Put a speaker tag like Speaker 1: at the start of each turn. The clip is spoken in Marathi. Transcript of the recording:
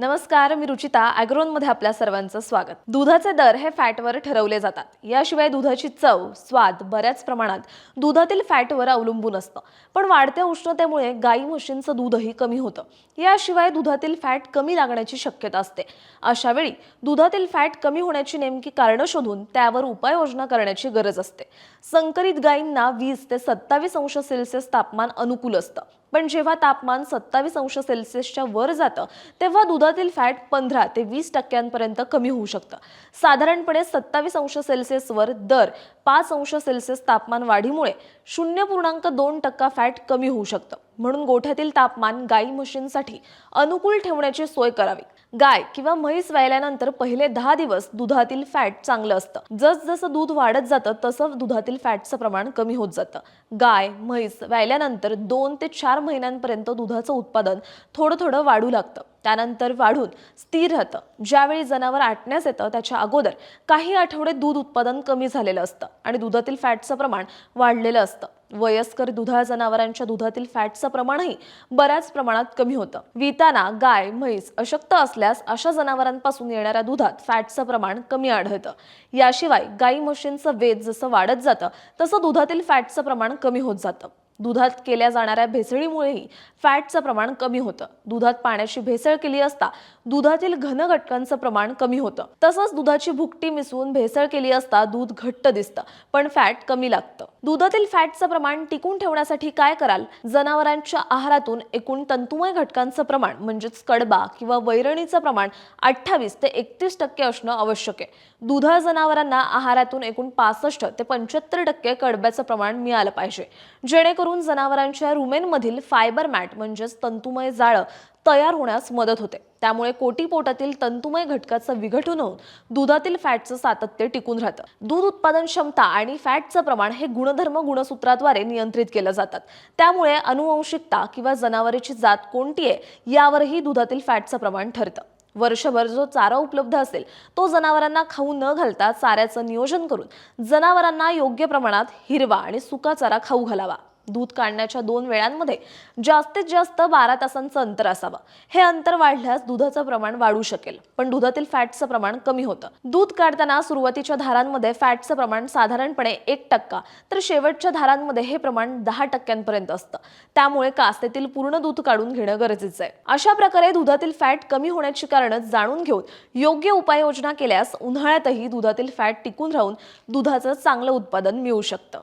Speaker 1: नमस्कार मी रुचिता ॲग्रोनमध्ये आपल्या सर्वांचं स्वागत. दुधाचे दर हे फॅटवर ठरवले जातात. याशिवाय दुधाची चव स्वाद बऱ्याच प्रमाणात दुधातील फॅटवर अवलंबून असतं. पण वाढत्या उष्णतेमुळे गाई म्हशींचं दूधही कमी होतं. याशिवाय दुधातील फॅट कमी लागण्याची शक्यता असते. अशा वेळी दुधातील फॅट कमी होण्याची नेमकी कारणं शोधून त्यावर उपाययोजना करण्याची गरज असते. संकरित गायींना वीस ते सत्तावीस अंश सेल्सिअस तापमान अनुकूल असतं. पण जेव्हा तापमान सत्तावीस अंश सेल्सिअसच्या वर जातं तेव्हा दुधातील फॅट पंधरा ते वीस टक्क्यांपर्यंत कमी होऊ शकतं. साधारणपणे सत्तावीस अंश सेल्सिअसवर दर पाच अंश सेल्सिअस तापमान वाढीमुळे शून्य पूर्णांक दोन टक्का फॅट कमी होऊ शकतं. म्हणून गोठ्यातील तापमान गाई म्हशींसाठी अनुकूल ठेवण्याची सोय करावी. गाय किंवा म्हैस व्हायल्यानंतर पहिले दहा दिवस दुधातील फॅट चांगलं असतं. जसजसं दूध वाढत जातं तसं दुधातील फॅटचं प्रमाण कमी होत जातं. गाय म्हैस व्हायल्यानंतर दोन ते चार महिन्यांपर्यंत दुधाचं उत्पादन थोडं थोडं वाढू लागतं. त्यानंतर वाढून स्थिर राहतं. ज्यावेळी जनावर आटण्यास येतं त्याच्या अगोदर काही आठवडे दूध उत्पादन कमी झालेलं असतं आणि दुधातील फॅटचं प्रमाण वाढलेलं असतं. वयस्कर दुधाळ जनावरांच्या दुधातील फॅटचं प्रमाणही बऱ्याच प्रमाणात कमी होतं. विताना गाय म्हैस अशक्त असल्यास अशा जनावरांपासून येणाऱ्या दुधात फॅटचं प्रमाण कमी आढळतं. याशिवाय गाई म्हशींचं वेद जसं वाढत जातं तसं दुधातील फॅटचं प्रमाण कमी होत जातं. दुधात केल्या जाणाऱ्या भेसळीमुळेही फॅटचं प्रमाण कमी होतं. दुधात पाण्याची भेसळ केली असता दुधातील घन घटकांचं प्रमाण कमी होतं. तसंच दुधाची भुकटी मिसळून भेसळ केली असता दूध घट्ट दिसतं पण फॅट कमी लागतं. दुधातील फॅटचं प्रमाण टिकून ठेवण्यासाठी काय कराल? जनावरांच्या आहारातून एकूण तंतुमय घटकांचं प्रमाण म्हणजेच कडबा किंवा वैरणीचं प्रमाण अठ्ठावीस ते एकतीस टक्के असणं आवश्यक आहे. दुधाळ जनावरांना आहारातून एकूण पासष्ट ते पंच्याहत्तर टक्के कडब्याचं प्रमाण मिळालं पाहिजे. जेणेकरून जनावरांच्या रुमेनमधील फायबर मॅट म्हणजेच तंतुमय जाळं तयार होण्यास मदत होते. त्यामुळे कोटीपोटातील तंतुमय घटकाचं विघटन होऊन दुधातील फॅटचं सातत्य टिकून राहतं. दूध उत्पादन क्षमता आणि फॅटचं प्रमाण हे गुणधर्म गुणसूत्राद्वारे नियंत्रित केलं जातात. त्यामुळे अनुवंशिकता किंवा जनावरांची जात कोणती आहे यावरही दुधातील फॅटचं प्रमाण ठरतं. वर्षभर जो चारा उपलब्ध असेल तो जनावरांना खाऊ न घालता चाऱ्याचं नियोजन करून जनावरांना योग्य प्रमाणात हिरवा आणि सुका चारा खाऊ घालावा. दूध काढण्याच्या दोन वेळांमध्ये जास्तीत जास्त बारा तासांचं अंतर असावं. हे अंतर वाढल्यास दुधाचं प्रमाण वाढू शकेल. पण दुधातील फॅटचं प्रमाण कमी होतं. दूध काढताना सुरुवातीच्या धारांमध्ये फॅटचं प्रमाण साधारणपणे एक टक्का तर शेवटच्या धारांमध्ये हे प्रमाण दहा टक्क्यांपर्यंत असतं. त्यामुळे कास्तेतील पूर्ण दूध काढून घेणं गरजेचं आहे. अशा प्रकारे दुधातील फॅट कमी होण्याची कारणं जाणून घेऊन योग्य उपाययोजना केल्यास उन्हाळ्यातही दुधातील फॅट टिकून राहून दुधाचं चांगलं उत्पादन मिळू शकतं.